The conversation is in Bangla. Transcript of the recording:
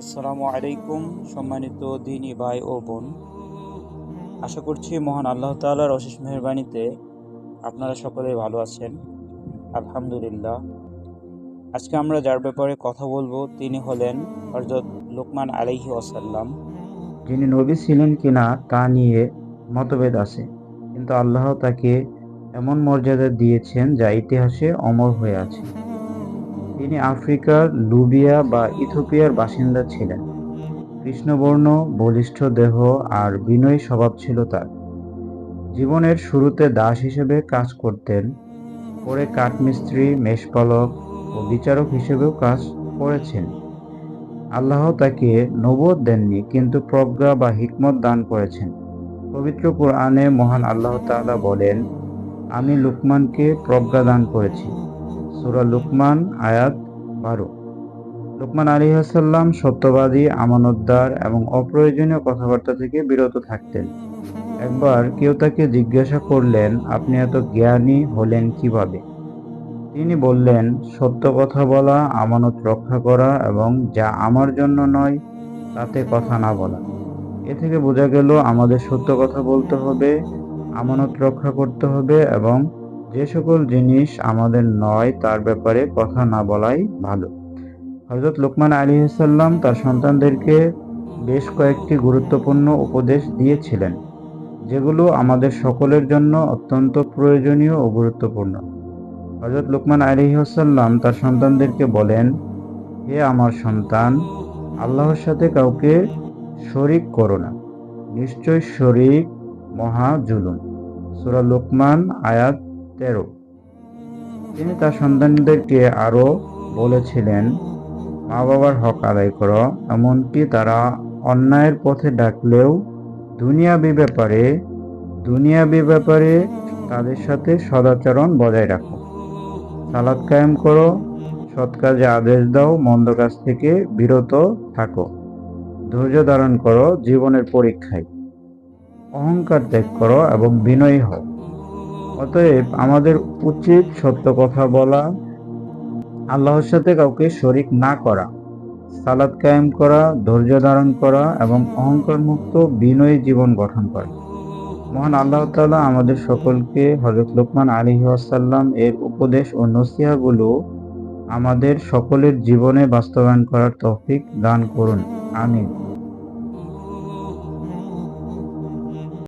আসসালামু আলাইকুম, সম্মানিত দিনী ভাই ও বোন। আশা করছি মহান আল্লাহ তালার অশেষ মেহরবানিতে আপনারা সকলেই ভালো আছেন। আলহামদুলিল্লাহ। আজকে আমরা যার ব্যাপারে কথা বলব, তিনি হলেন হযরত লোকমান আলাইহি ওয়াসাল্লাম। যিনি নবী ছিলেন কিনা তা নিয়ে মতভেদ আছে, কিন্তু আল্লাহ তাকে এমন মর্যাদা দিয়েছেন যা ইতিহাসে অমর হয়ে আছে। তিনি আফ্রিকার লুবিয়া বা ইথোপিয়ার বাসিন্দা ছিলেন। কৃষ্ণবর্ণ, বলিষ্ঠ দেহ আর বিনয়ী স্বভাব ছিল তার। জীবনের শুরুতে দাস হিসেবে কাজ করতেন, পরে কাঠমিস্ত্রি, মেষপালক ও বিচারক হিসেবেও কাজ করেছেন। আল্লাহ তাকে নবদ দেননি, কিন্তু প্রজ্ঞা বা হিকমত দান করেছেন। পবিত্র কোরআনে মহান আল্লাহ তাআলা বলেন, আমি লুকমানকে প্রজ্ঞা দান করেছি। সূরা লুকমান, আয়াত বারো। লুকমান আলী হাসাল্লাম সত্যবাদী, আমানতদার এবং অপ্রয়োজনীয় কথাবার্তা থেকে বিরত থাকতেন। একবার কেউ তাকে জিজ্ঞাসা করলেন, আপনি এত জ্ঞানী হলেন কীভাবে? তিনি বললেন, সত্য কথা বলা, আমানত রক্ষা করা এবং যা আমার জন্য নয়, তাতে কথা না বলা। এ থেকে বোঝা গেল, আমাদের সত্য কথা বলতে হবে, আমানত রক্ষা করতে হবে এবং যে সকল জিনিস আমাদের নয়, তার ব্যাপারে কথা না বলাই ভালো। হজরত লোকমান আলী সাল্লাম তার সন্তানদেরকে বেশ কয়েকটি গুরুত্বপূর্ণ উপদেশ দিয়েছিলেন, যেগুলো আমাদের সকলের জন্য অত্যন্ত প্রয়োজনীয় ও গুরুত্বপূর্ণ। হজরত লুকমান আলিহাসাল্লাম তার সন্তানদেরকে বলেন, হে আমার সন্তান, আল্লাহর সাথে কাউকে শরিক করো না। নিশ্চয় শরিক মহা জুলুম। সুরা লোকমান আয়াত তেরো। তিনি তার সন্তানদেরকে আরও বলেছিলেন মা বাবার হক আদায় করো, এমনকি তারা অন্যায়ের পথে ডাকলেও দুনিয়াবি ব্যাপারে দুনিয়াবি ব্যাপারে তাদের সাথে সদাচরণ বজায় রাখো। সালাদ কায়েম করো, সৎ কাজে আদেশ দাও, মন্দ কাজ থেকে বিরত থাকো। ধৈর্য ধারণ করো, জীবনের পরীক্ষায়। অহংকার ত্যাগ করো এবং বিনয়ী হও। অতএব আমাদের উচিত সত্য কথা বলা, আল্লাহর সাথে কাউকে শরিক না করা সালাদ কায়েম করা, ধৈর্য ধারণ করা এবং অহংকার মুক্ত বিনয়ী জীবন গঠন করা। মহান আল্লাহ তাআলা আমাদের সকলকে হজরত লোকমান আলী আসাল্লাম এর উপদেশ ও নসিহাগুলো আমাদের সকলের জীবনে বাস্তবায়ন করার তৌফিক দান করুন। আমিন।